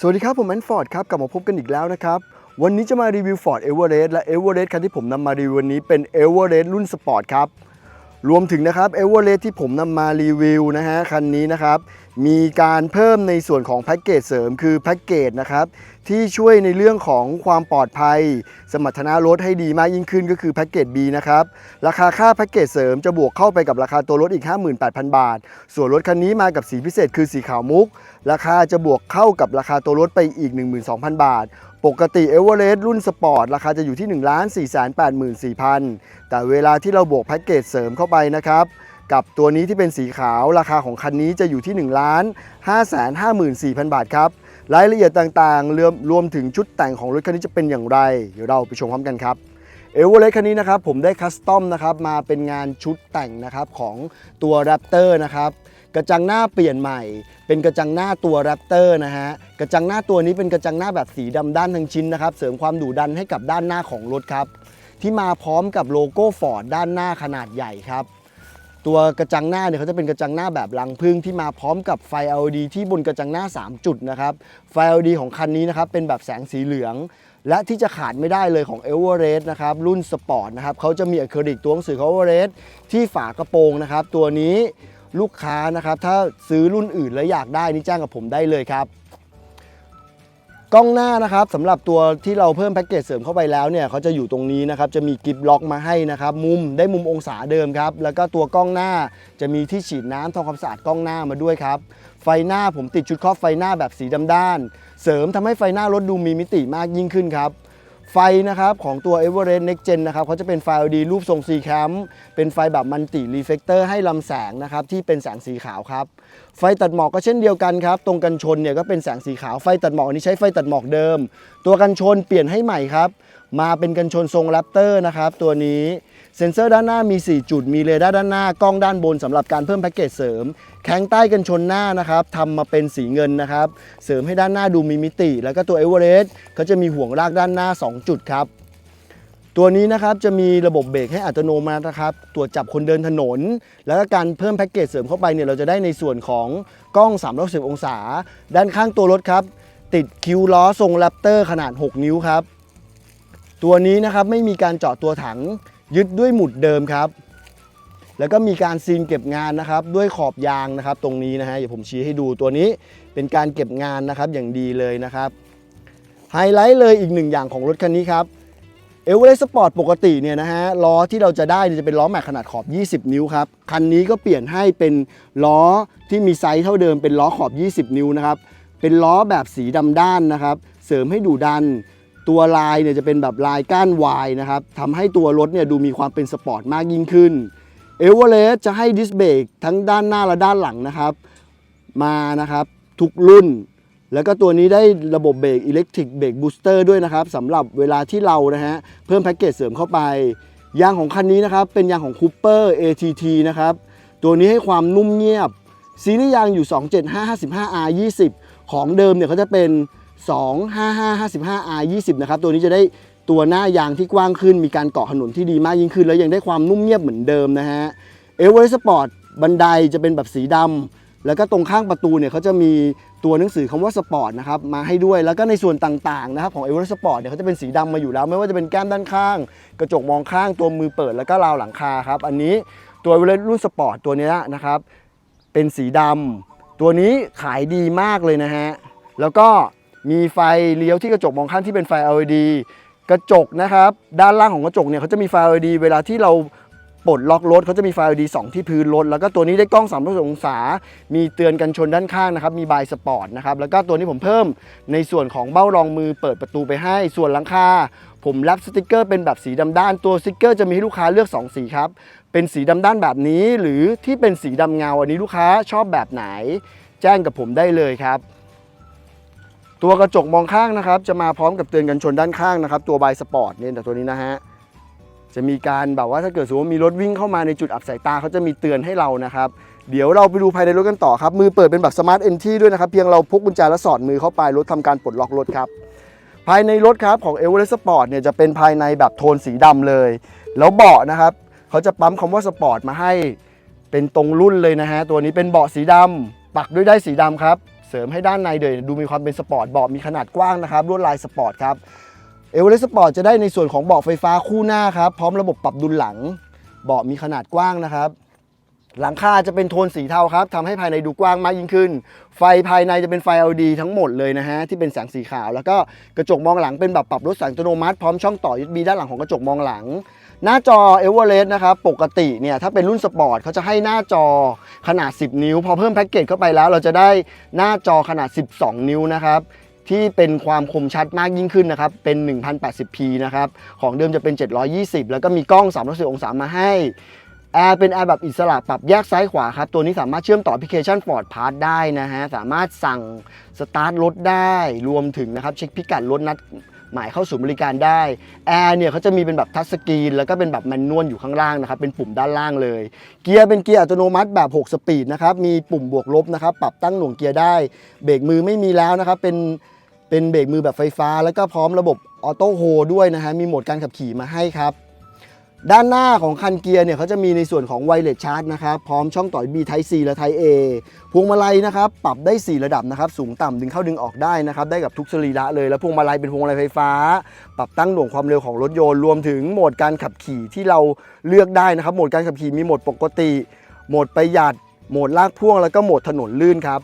สวัสดีครับ ผมแอนฟอร์ดครับ กลับมาพบกันอีกแล้วนะครับ วันนี้จะมารีวิว Ford Everest และ Everest คันที่ผมนำมารีวิววันนี้เป็น Everest รุ่นสปอร์ตครับ รวมถึงนะครับ Everest ที่ผมนำมารีวิวนะฮะ คันนี้นะครับ มีการเพิ่มในส่วนของแพ็กเกจเสริมคือแพ็กเกจนะครับที่ช่วยในเรื่องของความปลอดภัย สมรรถนะรถให้ดีมากยิ่งขึ้นก็คือแพ็กเกจ B นะครับราคาค่าแพ็กเกจเสริมจะบวกเข้าไปกับราคาตัวรถอีก 58,000 บาท ส่วนรถคันนี้มากับสีพิเศษคือสีขาวมุก ราคาจะบวกเข้ากับราคาตัวรถไปอีก 12,000 บาท ปกติ e v e r e s t รุ่นสปอร์ตราคาจะอยู่ที่ 1 4 8 4 0 0 0 แต่เวลาที่เราบวกแพ็กเกจเสริมเข้าไปนะครับ กับตัวนี้ที่เป็นสีขาวราคาของคันนี้จะอยู่ที่1 5 5 4 0 0 0 บาทครับ รายละเอียดต่างๆรวมรวมถึงชุดแต่งของรถคันนี้จะเป็นอย่างไร เดี๋ยวเราไปชมพร้อมกันครับเอเวอเรสต์คันนี้นะครับผมได้คัสตอมนะครับมาเป็นงานชุดแต่งนะครับของตัว Raptor นะครับกระจังหน้าเปลี่ยนใหม่ เป็นกระจังหน้าตัว Raptor นะฮะกระจังหน้าตัวนี้เป็นกระจังหน้าแบบสีดำด้านทั้งชิ้นนะครับเสริมความดุดันให้กับด้านหน้าของรถครับที่มาพร้อมกับโลโก้ Ford ด้านหน้าขนาดใหญ่ครับ ตัวกระจังหน้าเนี่ยเขาจะเป็นกระจังหน้าแบบรังพึ่งที่มาพร้อมกับไฟ LED ที่บนกระจังหน้า 3 จุดนะครับ ไฟ LED ของคันนี้นะครับเป็นแบบแสงสีเหลือง และที่จะขาดไม่ได้เลยของ e v e r e s t นะครับรุ่นสปอร์ตนะครับเขาจะมีอะคริลิกตัวหนังสือของ e v e r e s t ที่ฝากระโปรงนะครับ ตัวนี้ลูกค้านะครับถ้าซื้อรุ่นอื่นแล้วอยากได้นี่แจ้งกับผมได้เลยครับ กล้องหน้านะครับสำหรับตัวที่เราเพิ่มแพ็กเกจเสริมเข้าไปแล้วเนี่ยเขาจะอยู่ตรงนี้นะครับจะมีกิฟล็อกมาให้นะครับมุมได้มุมองศาเดิมครับแล้วก็ตัวกล้องหน้าจะมีที่ฉีดน้ำทำความสะอาดกล้องหน้ามาด้วยครับไฟหน้าผมติดชุดครอบไฟหน้าแบบสีดำด้าน เสริมทำให้ไฟหน้ารถดูมีมิติมากยิ่งขึ้นครับ ไฟนะครับของตัว Everest Next Gen นะครับเขาจะเป็นไฟ LED รูปทรง C cam เป็นไฟแบบมันติรีเฟกเตอร์ให้ลำแสงนะครับที่เป็นแสงสีขาวครับ ไฟตัดหมอกก็เช่นเดียวกันครับ ตรงกันชนเนี่ยก็เป็นแสงสีขาวไฟตัดหมอกนนี้ใช้ไฟตัดหมอกเดิม ตัวกันชนเปลี่ยนให้ใหม่ครับ มาเป็นกันชนทรงแรปเตอร์นะครับตัวนี้ เซ็นเซอร์ด้านหน้ามี 4 จุด มีเรดาร์ด้านหน้ากล้องด้านบนสำหรับการเพิ่มแพ็กเกจเสริม แข้งใต้กันชนหน้านะครับทำมาเป็นสีเงินนะครับ เสริมให้ด้านหน้าดูมีมิติ แล้วก็ตัวเอเวอเรสต์เขาจะมีห่วงรากด้านหน้า 2 จุดครับ ตัวนี้นะครับจะมีระบบเบรกให้อัตโนมัตินะครับตรวจจับคนเดินถนน แล้วก็การเพิ่มแพ็กเกจเสริมเข้าไปเนี่ยเราจะได้ในส่วนของกล้อง360องศา ด้านข้างตัวรถครับ ติดคิวล้อทรงแรปเตอร์ขนาด 6 นิ้วครับ ตัวนี้นะครับไม่มีการเจาะตัวถัง ยึดด้วยหมุดเดิมครับ แล้วก็มีการซีนเก็บงานนะครับ ด้วยขอบยางนะครับ ตรงนี้นะฮะเดี๋ยวผมชี้ให้ดูตัวนี้เป็นการเก็บงานนะครับอย่างดีเลยนะครับไฮไลท์เลยอีกหนึ่งอย่างของรถคันนี้ครับเอเวอเรสต์สปอร์ตปกติเนี่ยนะฮะล้อที่เราจะได้จะเป็นล้อแม็กขนาดขอบ 20 นิ้วครับคันนี้ก็เปลี่ยนให้เป็นล้อที่มีไซส์เท่าเดิมเป็นล้อขอบ 20 นิ้วนะครับเป็นล้อแบบสีดำด้านนะครับ เสริมให้ดูดัน ตัวลายเนี่ยจะเป็นแบบลายก้านวายนะครับทำให้ตัวรถเนี่ยดูมีความเป็นสปอร์ตมากยิ่งขึ้นเอเวอเรสจะให้ดิสเบรกทั้งด้านหน้าและด้านหลังนะครับ มานะครับทุกรุ่น แล้วก็ตัวนี้ได้ระบบเบรกอิเล็กทริกเบรกบูสเตอร์ด้วยนะครับสำหรับเวลาที่เรานะฮะเพิ่มแพ็กเกจเสริมเข้าไป ยางของคันนี้นะครับ เป็นยางของ Cooper ATT นะครับ ตัวนี้ให้ความนุ่มเงียบ ซีรีส์ยางอยู่ 27555R 20 ของเดิมเนี่ยเขาจะเป็น 25555R 20 นะครับตัวนี้จะได้ตัวหน้ายางที่กว้างขึ้น มีการเกาะถนนที่ดีมากยิ่งขึ้น แล้วยังได้ความนุ่มเงียบเหมือนเดิมนะฮะเอเวอร์สปอร์ตบันไดจะเป็นแบบสีดำแล้วก็ตรงข้างประตูเนี่ยเขาจะมีตัวหนังสือคำว่าสปอร์ตนะครับมาให้ด้วยแล้วก็ในส่วนต่างๆนะครับของเอเวอร์สปอร์ตเนี่ยเขาจะเป็นสีดำมาอยู่แล้ว ไม่ว่าจะเป็นแก้มด้านข้าง กระจกมองข้างตัวมือเปิดแล้วก็ราวหลังคาครับอันนี้ตัวเอเวอร์รุ่นสปอร์ตตัวนี้นะครับเป็นสีดำตัวนี้ขายดีมากเลยนะฮะแล้วก็ มีไฟเลี้ยวที่กระจกมองข้างที่เป็นไฟ LED กระจกนะครับ ด้านล่างของกระจกเนี่ยเขาจะมีไฟ LED เวลาที่เราปลดล็อกรถเขาจะมีไฟ LED 2 ที่พื้นรถ แล้วก็ตัวนี้ได้กล้อง360องศา มีเตือนกันชนด้านข้างนะครับ มีบายสปอร์ตนะครับ แล้วก็ตัวนี้ผมเพิ่มในส่วนของเบ้ารองมือเปิดประตูไปให้ ส่วนหลังคาผมแรปสติกเกอร์เป็นแบบสีดำด้าน ตัวสติกเกอร์จะมีให้ลูกค้าเลือก 2 สีครับ เป็นสีดำด้านแบบนี้ หรือที่เป็นสีดำเงา อันนี้ลูกค้าชอบแบบไหน แจ้งกับผมได้เลยครับ ตัวกระจกมองข้างนะครับ จะมาพร้อมกับเตือนกันชนด้านข้างนะครับ ตัวบายสปอร์ตเนี่ยแต่ตัวนี้นะฮะจะมีการแบบว่าถ้าเกิดสมมติว่ามีรถวิ่งเข้ามาในจุดอับสายตาเขาจะมีเตือนให้เรานะครับเดี๋ยวเราไปดูภายในรถกันต่อครับ มือเปิดเป็นแบบสมาร์ทเอนทีด้วยนะครับ เพียงเราพกกุญแจและสอดมือเข้าไปรถทำการปลดล็อกรถครับ ภายในรถครับของ e v e r e s t Sport เนี่ยจะเป็นภายในแบบโทนสีดำเลย แล้วเบาะนะครับเขาจะปั๊มคำว่าสปอร์ตมาให้เป็นตรงรุ่นเลยนะฮะตัวนี้เป็นเบาะสีดำปักด้วยได้สีดำครับ เสริมให้ด้านในเดยดูมีความเป็นสปอร์ตเบาะมีขนาดกว้างนะครับลวดลายสปอร์ตครับเอเวอเรสต์สปอร์ตจะได้ในส่วนของเบาะไฟฟ้าคู่หน้าครับพร้อมระบบปรับดุลหลังเบาะมีขนาดกว้างนะครับ หลังคาจะเป็นโทนสีเทาครับทำให้ภายในดูกว้างมากยิ่งขึ้น ไฟภายในจะเป็นไฟ LED ทั้งหมดเลยนะฮะ ที่เป็นแสงสีขาว แล้วก็กระจกมองหลังเป็นแบบปรับลดแสงอัตโนมัติพร้อมช่องต่อ USB ด้านหลังของกระจกมองหลัง หน้าจอ e v e r e s t นะครับ ปกติเนี่ยถ้าเป็นรุ่นสปอร์ตเขาจะให้หน้าจอขนาด 10 นิ้ว พอเพิ่มแพ็กเกจเข้าไปแล้วเราจะได้หน้าจอขนาด 12 นิ้วนะครับที่เป็นความคมชัดมากยิ่งขึ้นนะครับ เป็น 1080p นะครับ ของเดิมจะเป็น 720 แล้วก็มีกล้อง 360 องศามาให้ แอร์เป็นแอร์แบบอิสระปรับแยกซ้ายขวาครับ ตัวนี้สามารถเชื่อมต่อแอปพลิเคชัน Ford Pass ได้นะฮะ สามารถสั่งสตาร์ทรถได้ รวมถึงนะครับ เช็คพิกัดรถนัดหมายเข้าสู่บริการได้แอร์เนี่ยเขาจะมีเป็นแบบทัชสกรีนแล้วก็เป็นแบบแมนนวลอยู่ข้างล่างนะครับ เป็นปุ่มด้านล่างเลย เกียร์เป็นเกียร์อัตโนมัติแบบ 6 สปีดนะครับ มีปุ่มบวกลบนะครับ ปรับตั้งหน่วงเกียร์ได้ เบรกมือไม่มีแล้วนะครับ เป็นเป็นเบรกมือแบบไฟฟ้า แล้วก็พร้อมระบบออโต้โฮด้วยนะฮะ มีโหมดการขับขี่มาให้ครับ ด้านหน้าของคันเกียร์เนี่ยเขาจะมีในส่วนของไวเลสชาร์จนะครับพร้อมช่องต่อย B Type C และ Type A พวงมาลัยนะครับปรับได้ 4 ระดับนะครับสูงต่ำดึงเข้าดึงออกได้นะครับได้กับทุกสรีระเลย แล้วพวงมาลัยเป็นพวงมาลัยไฟฟ้า ปรับตั้งหน่วงความเร็วของรถยนต์รวมถึงโหมดการขับขี่ที่เราเลือกได้นะครับโหมดการขับขี่มีโหมดปกติ โหมดประหยัดโหมดลากพ่วงแล้วก็โหมดถนนลื่นครับ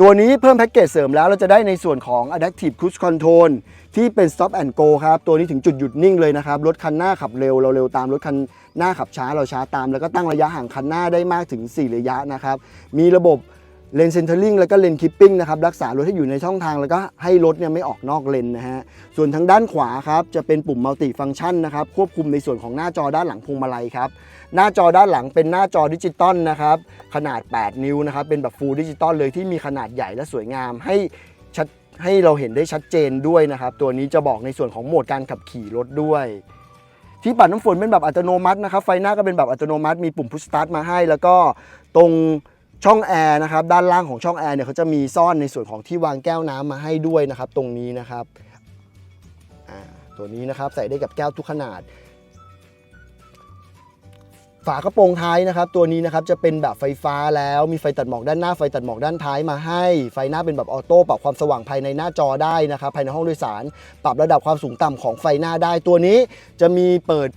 ตัวนี้เพิ่มแพ็กเกจเสริมแล้วเราจะได้ในส่วนของ Adaptive Cruise Control ที่เป็น Stop and Go ครับ ตัวนี้ถึงจุดหยุดนิ่งเลยนะครับ รถคันหน้าขับเร็วเราเร็วตาม รถคันหน้าขับช้าเราช้าตาม แล้วก็ตั้งระยะห่างคันหน้าได้มากถึง 4 ระยะนะครับ มีระบบ เลนเซนเทอร์ลิงแล้วก็เลนคิปปิ้งนะครับรักษารถให้อยู่ในช่องทางแล้วก็ให้รถเนี่ยไม่ออกนอกเลนนะฮะส่วนทางด้านขวาครับจะเป็นปุ่มมัลติฟัง c t ชันนะครับควบคุมในส่วนของหน้าจอด้านหลังพวงมาลัยครับหน้าจอด้านหลังเป็นหน้าจอดิจิตอลนะครับขนาด 8 นิ้วนะครับเป็นแบบฟูลดิจิตอลเลยที่มีขนาดใหญ่และสวยงามให้ชัดให้เราเห็นได้ชัดเจนด้วยนะครับตัวนี้จะบอกในส่วนของโหมดการขับขี่รถด้วยที่ปัดน้ำฝนเป็นแบบอัตโนมัตินะครับไฟหน้าก็เป็นแบบอัตโนมัติมีปุ่มพุชสตาร์ทมาให้ แล้วก็ตรง ช่องแอร์นะครับด้านล่างของช่องแอร์เนี่ยเขาจะมีซ่อนในส่วนของที่วางแก้วน้ำมาให้ด้วยนะครับตรงนี้นะครับตัวนี้นะครับใส่ได้กับแก้วทุกขนาด ฝากระโปรงท้ายนะครับ ตัวนี้นะครับจะเป็นแบบไฟฟ้าแล้วมีไฟตัดหมอกด้านหน้าไฟตัดหมอกด้านท้ายมาให้ ไฟหน้าเป็นแบบออโต้ปรับความสว่างภายในหน้าจอได้นะครับภายในห้องโดยสาร ปรับระดับความสูงต่ำของไฟหน้าได้ ตัวนี้จะมีเปิด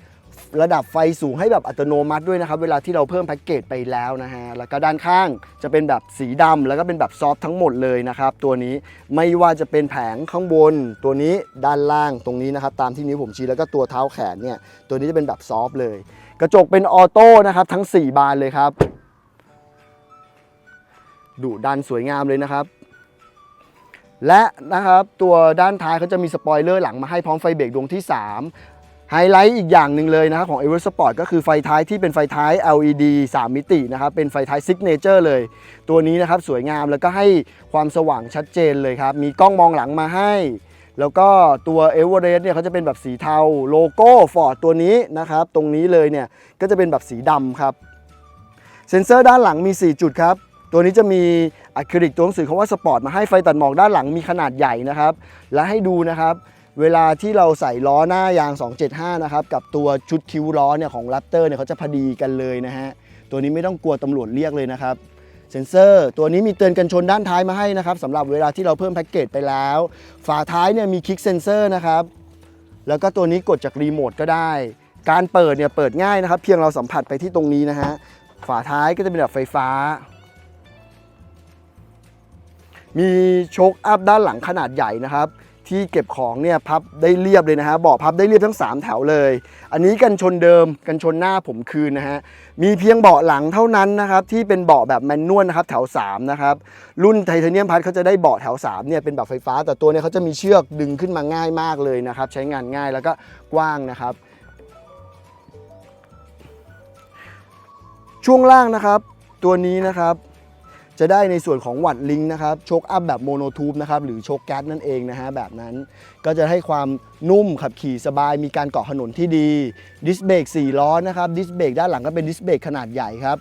ระดับไฟสูงให้แบบอัตโนมัติด้วยนะครับ เวลาที่เราเพิ่มแพ็กเกจไปแล้วนะฮะ แล้วก็ด้านข้างจะเป็นแบบสีดำแล้วก็เป็นแบบซอฟต์ทั้งหมดเลยนะครับ ตัวนี้ไม่ว่าจะเป็นแผงข้างบน ตัวนี้ด้านล่างตรงนี้นะครับ ตามที่นิ้วผมชี้แล้วก็ตัวเท้าแขนเนี่ย ตัวนี้จะเป็นแบบซอฟต์เลย กระจกเป็นออโต้นะครับทั้ง 4 บานเลยครับดุดันสวยงามเลยนะครับและนะครับตัวด้านท้ายเขาจะมีสปอยเลอร์หลังมาให้พร้อมไฟเบรกดวงที่ 3 ไฮไลท์อีกอย่างหนึ่งเลยนะครับของ e v e r Sport ก็คือไฟท้ายที่เป็นไฟท้าย LED 3 มิตินะครับเป็นไฟท้าย Signature เลย ตัวนี้นะครับสวยงามแล้วก็ให้ความสว่างชัดเจนเลยครับมีกล้องมองหลังมาให้ แล้วก็ตัว e v e r e s t เนี่ยเขาจะเป็นแบบสีเทาโลโก้ Ford ตัวนี้นะครับตรงนี้เลยเนี่ยก็จะเป็นแบบสีดำครับเซ็นเซอร์ด้านหลังมี 4 จุดครับตัวนี้จะมีอะคริลิกตัวหนังสือคำว่าสปอร์ตมาให้ไฟตัดหมอกด้านหลังมีขนาดใหญ่นะครับและให้ดูนะครับ เวลาที่เราใส่ล้อหน้ายาง 275 นะครับ กับตัวชุดคิ้วล้อเนี่ยของ Raptor เนี่ยเขาจะพอดีกันเลยนะฮะ ตัวนี้ไม่ต้องกลัวตำรวจเรียกเลยนะครับ เซนเซอร์ ตัวนี้มีเตือนกันชนด้านท้ายมาให้นะครับสำหรับเวลาที่เราเพิ่มแพ็กเกจไปแล้ว ฝาท้ายเนี่ยมีคลิกเซนเซอร์นะครับ แล้วก็ตัวนี้กดจากรีโมทก็ได้ การเปิดเนี่ยเปิดง่ายนะครับ เพียงเราสัมผัสไปที่ตรงนี้นะฮะ ฝาท้ายก็จะเป็นแบบไฟฟ้ามีโชคอัพด้านหลังขนาดใหญ่นะครับ ที่เก็บของเนี่ยพับได้เรียบเลยนะฮะเบาะพับได้เรียบทั้ง 3 แถวเลย อันนี้กันชนเดิมกันชนหน้าผมคืนนะฮะมีเพียงเบาะหลังเท่านั้นนะครับที่เป็นเบาะแบบแมนนวลนะครับแถว3นะครับรุ่นไทเทเนียมพัทเขาจะได้เบาะแถว3เนี่ยเป็นแบบไฟฟ้า แต่ตัวเนี้เขาจะมีเชือกดึงขึ้นมาง่ายมากเลยนะครับใช้งานง่ายแล้วก็กว้างนะครับ ช่วงล่างนะครับ ตัวนี้นะครับ จะได้ในส่วนของวัดลิงนะครับโชคอัพแบบโมโนทูบนะครับหรือโชคแก๊สนั่นเองนะฮะแบบนั้น ก็จะให้ความนุ่มขับขี่สบายมีการเกาะถนนที่ดีดิสเบรก4ล้อนะครับดิสเบรกด้านหลังก็เป็นดิสเบรกขนาดใหญ่ครับ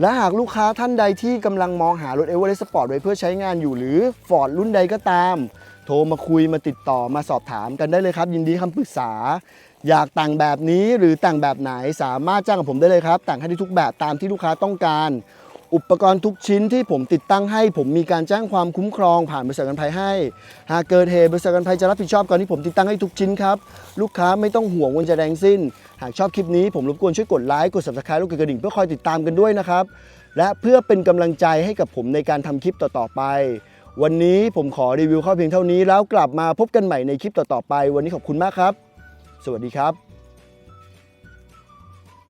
และหากลูกค้าท่านใดที่กำลังมองหารถ e v e r e s t Sport ไว้เพื่อใช้งานอยู่หรือ Ford รุ่นใดก็ตาม โทรมาคุยมาติดต่อมาสอบถามกันได้เลยครับ ยินดีคำปรึกษา อยากแต่งแบบนี้หรือแต่งแบบไหนสามารถจ้างกับผมได้เลยครับ แต่งให้ได้ทุกแบบตามที่ลูกค้าต้องการ อุปกรณ์ทุกชิ้นที่ผมติดตั้งให้ ผมมีการแจ้งความคุ้มครองผ่านบริษัทกันภัยให้ หากเกิดเหตุบริษัทกันภัยจะรับผิดชอบก่อนที่ผมติดตั้งให้ทุกชิ้นครับ ลูกค้าไม่ต้องห่วงวันจะแดงสิ้น หากชอบคลิปนี้ผมรบกวนช่วยกดไลค์กด subscribe แล้วกดกระดิ่งเพื่อคอยติดตามกันด้วยนะครับและเพื่อเป็นกำลังใจให้กับผมในการทำคลิปต่อๆไป วันนี้ผมขอรีวิวข้าเพียงเท่านี้แล้วกลับมาพบกันใหม่ในคลิปต่อๆไป วันนี้ขอบคุณมากครับ สวัสดีครับ